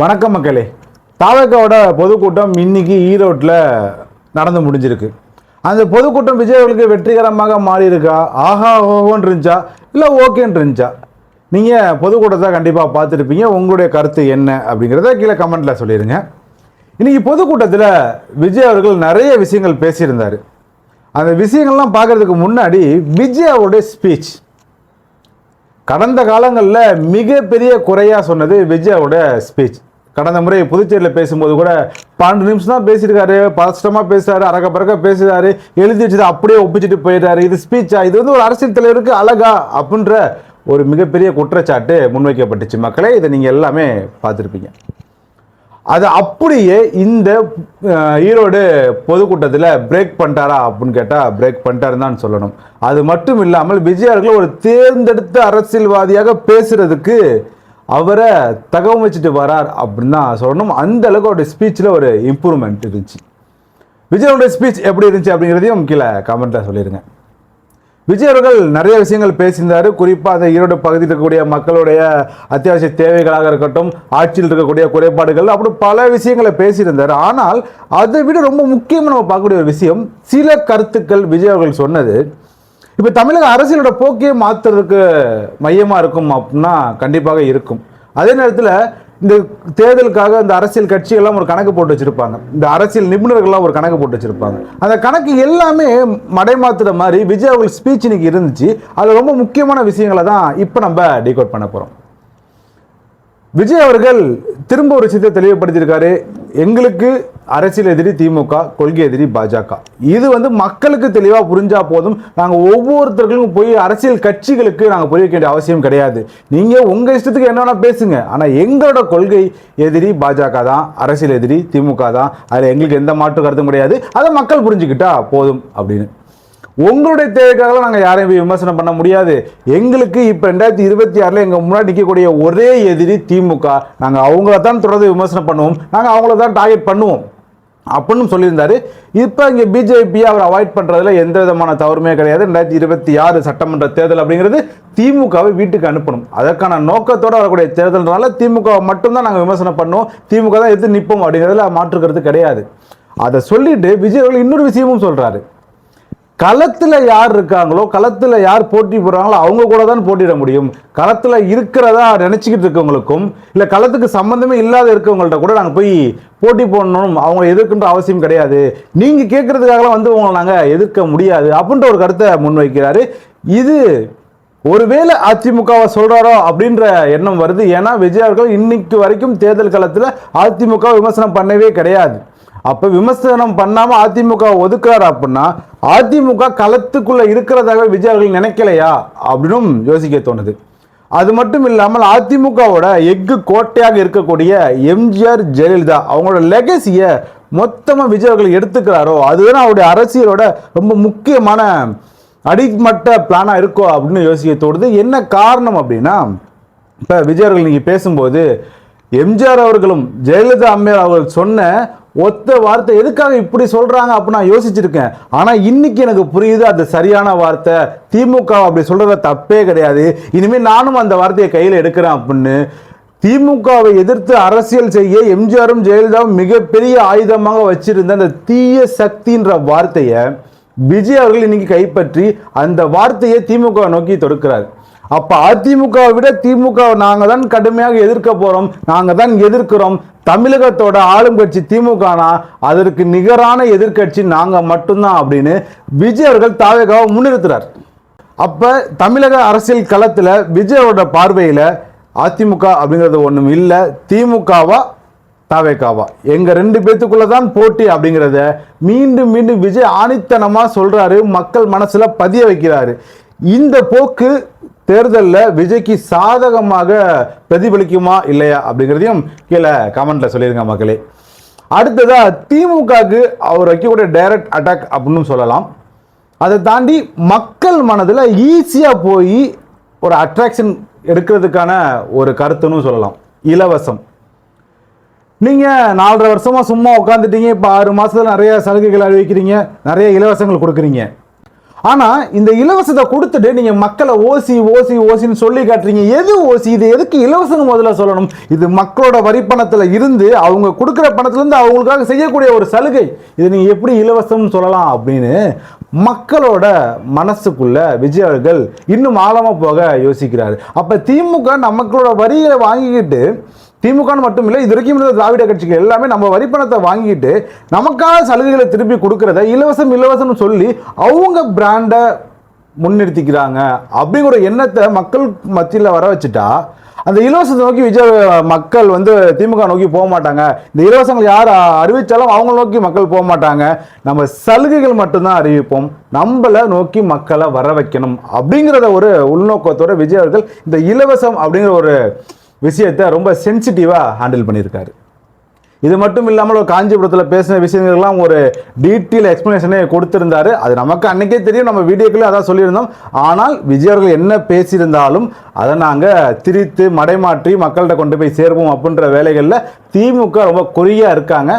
வணக்கம் மக்களே. தாவக்காவோட பொதுக்கூட்டம் இன்னைக்கு ஈரோட்டில் நடந்து முடிஞ்சிருக்கு. அந்த பொதுக்கூட்டம் விஜய் அவர்களுக்கு வெற்றிகரமாக மாறி இருக்கா ஆஹா ஓஹோன்னு இருந்துச்சா? இல்லை ஓகேன்னு இருந்துச்சா? நீங்கள் பொதுக்கூட்டத்தை கண்டிப்பாக பார்த்துருப்பீங்க. உங்களுடைய கருத்து என்ன அப்படிங்கிறத கீழே கமெண்ட்டில் சொல்லிடுங்க இன்னைக்கு பொதுக்கூட்டத்தில் விஜய் அவர்கள் நிறைய விஷயங்கள் பேசியிருந்தார். அந்த விஷயங்கள்லாம் பார்க்கறதுக்கு முன்னாடி விஜய் அவருடைய ஸ்பீச் கடந்த காலங்களில் மிகப்பெரிய குறையாக சொன்னது விஜயாவோட ஸ்பீச் கடந்த முறை புதுச்சேரியில் பேசும்போது கூட பன்னெண்டு நிமிஷம் தான் பேசியிருக்காரு பதஷ்டமாக பேசுறாரு அறக்க பறக்க பேசுறாரு எழுதி வச்சதை அப்படியே ஒப்பிச்சுட்டு போயிடுறாரு. இது ஸ்பீச்சா இது வந்து ஒரு அரசியல் தலைவருக்கு அழகா அப்படின்ற ஒரு மிகப்பெரிய குற்றச்சாட்டு முன்வைக்கப்பட்டுச்சு. மக்களே இதை நீங்கள் எல்லாமே பார்த்துருப்பீங்க. அது அப்படியே இந்த ஈரோடு பொதுக்கூட்டத்தில் பிரேக் பண்ணிட்டாரா அப்படின்னு கேட்டால் பிரேக் பண்ணிட்டாருன்னு தான் சொல்லணும். அது மட்டும் இல்லாமல் விஜய் அவர்கள் ஒரு தேர்ந்தெடுத்த அரசியல்வாதியாக பேசுறதுக்கு அவரை தகவமைச்சிட்டு வரார் அப்படின்னு தான் சொல்லணும். அந்த அளவுக்கு அவருடைய ஸ்பீச்சில் ஒரு இம்ப்ரூவ்மெண்ட் இருந்துச்சு. விஜயோட ஸ்பீச் எப்படி இருந்துச்சு அப்படிங்கிறதையும் கீழே கமெண்ட்டில் சொல்லிடுங்க விஜய் அவர்கள் நிறைய விஷயங்கள் பேசியிருந்தாரு. குறிப்பாக அந்த ஈரோடு பகுதியில் இருக்கக்கூடிய மக்களுடைய அத்தியாவசிய தேவைகளாக இருக்கட்டும் ஆட்சியில் இருக்கக்கூடிய குறைபாடுகள் அப்படி பல விஷயங்களை பேசியிருந்தார். ஆனால் அதை விட ரொம்ப முக்கியமாக நம்ம பார்க்கக்கூடிய ஒரு விஷயம் சில கருத்துக்கள் விஜய் அவர்கள் சொன்னது இப்போ தமிழக அரசியலோட போக்கையே மாற்றுறதுக்கு மையமாக இருக்கும் அப்படின்னா கண்டிப்பாக இருக்கும். அதே நேரத்தில் இந்த தேர்தலுக்காக இந்த அரசியல் கட்சிகள்லாம் ஒரு கணக்கு போட்டு வச்சிருப்பாங்க. இந்த அரசியல் நிபுணர்கள்லாம் ஒரு கணக்கு போட்டு வச்சிருப்பாங்க. அந்த கணக்கு எல்லாமே மடைமாத்துற மாதிரி விஜய் அவர்கள் ஸ்பீச் இன்னைக்கு இருந்துச்சு. அதில் ரொம்ப முக்கியமான விஷயங்களை தான் இப்போ நம்ம டீகோட் பண்ண போகிறோம் விஜய் அவர்கள் திரும்ப ஒரு விஷயத்தை தெளிவுபடுத்தியிருக்காரு. எங்களுக்கு அரசியல் எதிரி திமுக கொள்கை எதிரி பாஜக. இது வந்து மக்களுக்கு தெளிவாக புரிஞ்சா போதும். நாங்கள் ஒவ்வொருத்தர்களும் போய் அரசியல் கட்சிகளுக்கு நாங்கள் புரிய வேண்டிய அவசியம் கிடையாது. நீங்கள் உங்கள் இஷ்டத்துக்கு என்ன வேணால் பேசுங்க. ஆனால் எங்களோட கொள்கை எதிரி பாஜக தான் அரசியல் எதிரி திமுக தான். அதில் எங்களுக்கு எந்த மாற்று கருத்தும் கிடையாது. அதை மக்கள் புரிஞ்சுக்கிட்டா போதும் அப்படின்னு. உங்களுடைய தேவைக்காக நாங்கள் யாரையும் போய் விமர்சனம் பண்ண முடியாது. எங்களுக்கு இப்போ ரெண்டாயிரத்தி இருபத்தி ஆறில் எங்கள் முன்னாடி நிற்கக்கூடிய ஒரே எதிரி திமுக. நாங்கள் அவங்கள தான் தொடர்ந்து விமர்சனம் பண்ணுவோம். நாங்கள் அவங்கள தான் டார்கெட் பண்ணுவோம். அப்படின்னு சொல்லியிருந்தார். இப்போ இங்கே பிஜேபியை அவர் அவாய்ட் பண்ணுறதுல எந்த விதமான தவறுமே கிடையாது. ரெண்டாயிரத்தி இருபத்தி ஆறு சட்டமன்ற தேர்தல் அப்படிங்கிறது திமுகவை வீட்டுக்கு அனுப்பணும். அதற்கான நோக்கத்தோடு வரக்கூடிய தேர்தல்னால திமுகவை மட்டும்தான் நாங்கள் விமர்சனம் பண்ணுவோம். திமுக தான் எதிர்த்து நிற்போம் அப்படிங்கிறதுல மாற்றுக்கிறது கிடையாது. அதை சொல்லிட்டு விஜய் அவர்கள் இன்னொரு விஷயமும் சொல்கிறாரு களத்தில் யார் இருக்காங்களோ களத்தில் யார் போட்டி போடுறாங்களோ அவங்க கூட தான் போட்டியிட முடியும். களத்தில் இருக்கிறதா நினச்சிக்கிட்டு இருக்கவங்களுக்கும் இல்லை களத்துக்கு சம்மந்தமே இல்லாத இருக்கவங்கள்ட்ட கூட நாங்கள் போய் போட்டி போடணும் அவங்க எதிர்க்கின்ற அவசியம் கிடையாது. நீங்கள் கேட்குறதுக்காகலாம் வந்து உங்களை நாங்கள் எதிர்க்க முடியாது அப்படின்ற ஒரு கருத்தை முன்வைக்கிறாரு. இது ஒருவேளை அதிமுகவை சொல்கிறாரோ அப்படின்ற எண்ணம் வருது. ஏன்னா விஜய் அவர்கள் இன்னைக்கு வரைக்கும் தேர்தல் களத்தில் அதிமுக விமர்சனம் பண்ணவே கிடையாது. அப்போ விமர்சனம் பண்ணாமல் அதிமுக ஒதுக்குறாரு அப்படின்னா அதிமுக களத்துக்குள்ளே இருக்கிறதாக விஜய் அவர்கள் நினைக்கலையா? அப்படின்னும் யோசிக்க தோணுது. அது மட்டும் இல்லாமல் அதிமுகவோட எஃகு கோட்டையாக இருக்கக்கூடிய எம்ஜிஆர் ஜெயலலிதா அவங்களோட லெகசியை மொத்தமாக விஜய் அவர்கள் எடுத்துக்கிறாரோ அதுதான் அவருடைய அரசியலோட ரொம்ப முக்கியமான அடிமட்ட பிளானாக இருக்கோ அப்படின்னு யோசிக்க தோணுது. என்ன காரணம் அப்படின்னா இப்போ விஜய் அவர்கள் நீங்கள் பேசும்போது எம்ஜிஆர் அவர்களும் ஜெயலலிதா அம்மையார் அவர்கள் சொன்ன ஒத்த வார்த்தை எதுக்காக இப்படி சொல்றாங்க அப்படின்னு நான் யோசிச்சிருக்கேன். ஆனா இன்னைக்கு எனக்கு புரியுது அது சரியான வார்த்தை. திமுக அப்படி சொல்றத தப்பே கிடையாது. இனிமேல் நானும் அந்த வார்த்தையை கையில் எடுக்கிறேன் அப்படின்னு. திமுகவை எதிர்த்து அரசியல் செய்ய எம்ஜிஆரும் ஜெயலலிதாவும் மிகப்பெரிய ஆயுதமாக வச்சிருந்த அந்த தீய சக்தின்ற வார்த்தையை விஜய் அவர்கள் இன்னைக்கு கைப்பற்றி அந்த வார்த்தையை திமுக நோக்கி தொடுக்கிறார். அப்ப அதிமுகவை விட திமுக நாங்க தான் கடுமையாக எதிர்க்க போறோம் நாங்க தான் எதிர்க்கிறோம். தமிழகத்தோட ஆளும் கட்சி திமுகனா அதற்கு நிகரான எதிர்க்கட்சி நாங்க மட்டும்தான் அப்படின்னு விஜய் அவர்கள் தாவேகாவை முன்னிறுத்துறார். அப்ப தமிழக அரசியல் களத்துல விஜயோட பார்வையில அதிமுக அப்படிங்கிறது ஒண்ணும் இல்லை திமுகவா தாவேக்காவா எங்க ரெண்டு பேத்துக்குள்ள தான் போட்டி அப்படிங்கிறத மீண்டும் மீண்டும் விஜய் ஆணித்தனமா சொல்றாரு மக்கள் மனசுல பதிய வைக்கிறாரு. இந்த போக்கு தேர்தலில் விஜய்க்கு சாதகமாக பிரதிபலிக்குமா இல்லையா அப்படிங்கிறதையும் கீழே கமெண்ட்ல சொல்லிருங்க மக்களே. அடுத்ததாக திமுகவுக்கு அவர் வைக்கக்கூடிய டைரக்ட் அட்டாக் அப்படின்னு சொல்லலாம். அதை தாண்டி மக்கள் மனதில் ஈஸியாக போய் ஒரு அட்ராக்ஷன் எடுக்கிறதுக்கான ஒரு கருத்துன்னு சொல்லலாம். இலவசம். நீங்கள் நாலரை வருஷமாக சும்மா உட்காந்துட்டீங்க இப்போ ஆறு மாதத்தில் நிறைய சலுகைகள் அறிவிக்கிறீங்க நிறைய இலவசங்கள் கொடுக்குறீங்க. ஆனால் இந்த இலவசத்தை கொடுத்துட்டு நீங்கள் மக்களை ஓசி ஓசி ஓசின்னு சொல்லி காட்டுறீங்க. எது ஓசி? இது எதுக்கு இலவசம்னு முதல்ல சொல்லணும்? இது மக்களோட வரி பணத்தில் இருந்து அவங்க கொடுக்குற பணத்துலேருந்து அவங்களுக்காக செய்யக்கூடிய ஒரு சலுகை. இது நீங்கள் எப்படி இலவசம்னு சொல்லலாம் அப்படின்னு மக்களோட மனசுக்குள்ள விஜய் அவர்கள் இன்னும் ஆழமாக போக யோசிக்கிறார். அப்போ திமுக நமக்களோட வரிகளை வாங்கிக்கிட்டு திமுக மட்டும் இல்லை இது வரைக்கும் இருந்த திராவிட கட்சிகள் எல்லாமே நம்ம வரிப்பணத்தை வாங்கிட்டு நமக்கான சலுகைகளை திருப்பி கொடுக்கறத இலவசம் இலவசம்னு சொல்லி அவங்க பிராண்டை முன்னிறுத்திக்கிறாங்க அப்படிங்கிற எண்ணத்தை மக்கள் மத்தியில் வர வச்சுட்டா அந்த இலவசத்தை நோக்கி விஜய் மக்கள் வந்து திமுக நோக்கி போக மாட்டாங்க. இந்த இலவசங்கள் யார் அறிவித்தாலும் அவங்க நோக்கி மக்கள் போக மாட்டாங்க. நம்ம சலுகைகள் மட்டும்தான் அறிவிப்போம். நம்மளை நோக்கி மக்களை வர வைக்கணும் அப்படிங்கிறத ஒரு உள்நோக்கத்தோட விஜய் அவர்கள் இந்த இலவசம் அப்படிங்கிற ஒரு விஷயத்தை ரொம்ப சென்சிட்டிவாக ஹேண்டில் பண்ணியிருக்காரு. இது மட்டும் இல்லாமல் ஒரு காஞ்சிபுரத்தில் பேசின விஷயங்கள்லாம் ஒரு டீட்டெயில் எக்ஸ்ப்ளனேஷனே கொடுத்திருந்தாரு. அது நமக்கு அன்னைக்கே தெரியும். நம்ம வீடியோக்குள்ளே அதான் சொல்லியிருந்தோம். ஆனால் விஜய் அவர்கள் என்ன பேசியிருந்தாலும் அதை நாங்கள் திரித்து மடைமாற்றி மக்கள்கிட்ட கொண்டு போய் சேர்வோம் அப்படின்ற வேலைகளில் திமுக ரொம்ப குறியாக இருக்காங்க.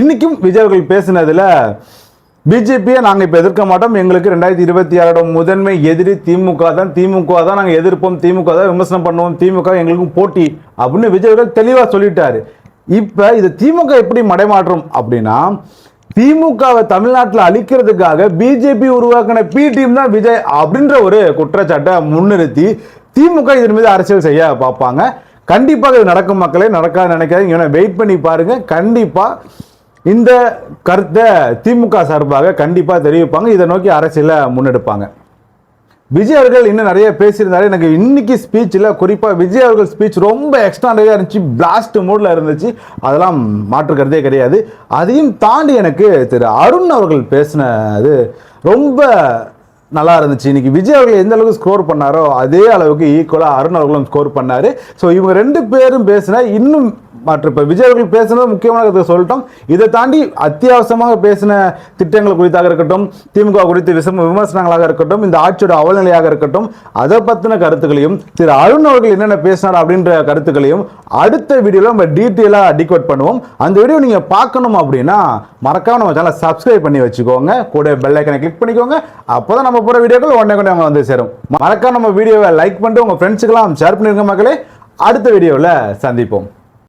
இன்றைக்கும் விஜய் அவர்கள் பேசினதில் பிஜேபியை நாங்கள் இப்போ எதிர்க்க மாட்டோம். எங்களுக்கு ரெண்டாயிரத்தி இருபத்தி ஆறோட முதன்மை எதிரி திமுக தான். திமுக தான் நாங்கள் எதிர்ப்போம். திமுக தான் விமர்சனம் பண்ணுவோம். திமுக எங்களுக்கும் போட்டி அப்படின்னு விஜய் தெளிவாக சொல்லிட்டாரு. இப்போ இது திமுக எப்படி மடைமாற்றம் அப்படின்னா திமுகவை தமிழ்நாட்டில் அழிக்கிறதுக்காக பிஜேபி உருவாக்கின பி டீம் தான் விஜய் அப்படின்ற ஒரு குற்றச்சாட்டை முன்னிறுத்தி திமுக இதன் மீது அரசியல் செய்ய பார்ப்பாங்க. கண்டிப்பாக இது நடக்கும் மக்களே நடக்காது நினைக்காதீங்க. வெயிட் பண்ணி பாருங்க. கண்டிப்பாக இந்த கருத்தை திமுக சார்பாக கண்டிப்பாக தெரிவிப்பாங்க. இதை நோக்கி அரசியலில் முன்னெடுப்பாங்க. விஜய் அவர்கள் இன்னும் நிறைய பேசியிருந்தாரு. எனக்கு இன்னைக்கு ஸ்பீச்சில் குறிப்பாக விஜய் அவர்கள் ஸ்பீச் ரொம்ப எக்ஸ்ட்ராடரியாக இருந்துச்சு. பிளாஸ்ட் மூடில் இருந்துச்சு. அதெல்லாம் மாற்றுக்கிறதே கிடையாது. அதையும் தாண்டி எனக்கு திரு அருண் அவர்கள் பேசினது ரொம்ப நல்லா இருந்துச்சு இன்னைக்கு விஜய் அவர்கள் எந்த அளவுக்கு ஸ்கோர் பண்ணாரோ அதே அளவுக்கு ஈக்குவலாக அருண் அவர்களும் ஸ்கோர் பண்ணார். ஸோ இவங்க ரெண்டு பேரும் பேசினா இன்னும் மற்ற. இப்போ விஜய் அவர்கள் பேசுனது முக்கியமான கருத்தை சொல்லிட்டோம். இதை தாண்டி அத்தியாவசியமாக பேசின திட்டங்கள் குறித்தாக இருக்கட்டும் திமுக குறித்து விசம விமர்சனங்களாக இருக்கட்டும் இந்த ஆட்சியோட அவலநிலையாக இருக்கட்டும் அதை பற்றின கருத்துக்களையும் திரு அருண் அவர்கள் என்னென்ன பேசினார் அப்படின்ற கருத்துக்களையும் அடுத்த வீடியோவில் நம்ம டீட்டெயிலாக டிகோட் பண்ணுவோம். அந்த வீடியோ நீங்கள் பார்க்கணும் அப்படின்னா மறக்காம நம்ம சேனலை சப்ஸ்கிரைப் பண்ணி வச்சுக்கோங்க. கூட பெல் ஐக்கனை கிளிக் பண்ணிக்கோங்க. அப்போ தான் நம்ம போகிற வீடியோக்கள் உடனே கொண்டு அவங்க வந்து சேரும். மறக்காம நம்ம வீடியோவை லைக் பண்ணிட்டு உங்கள் ஃப்ரெண்ட்ஸுக்கெல்லாம் ஷேர் பண்ணியிருக்க மக்களே. அடுத்த வீடியோவில் சந்திப்போம்.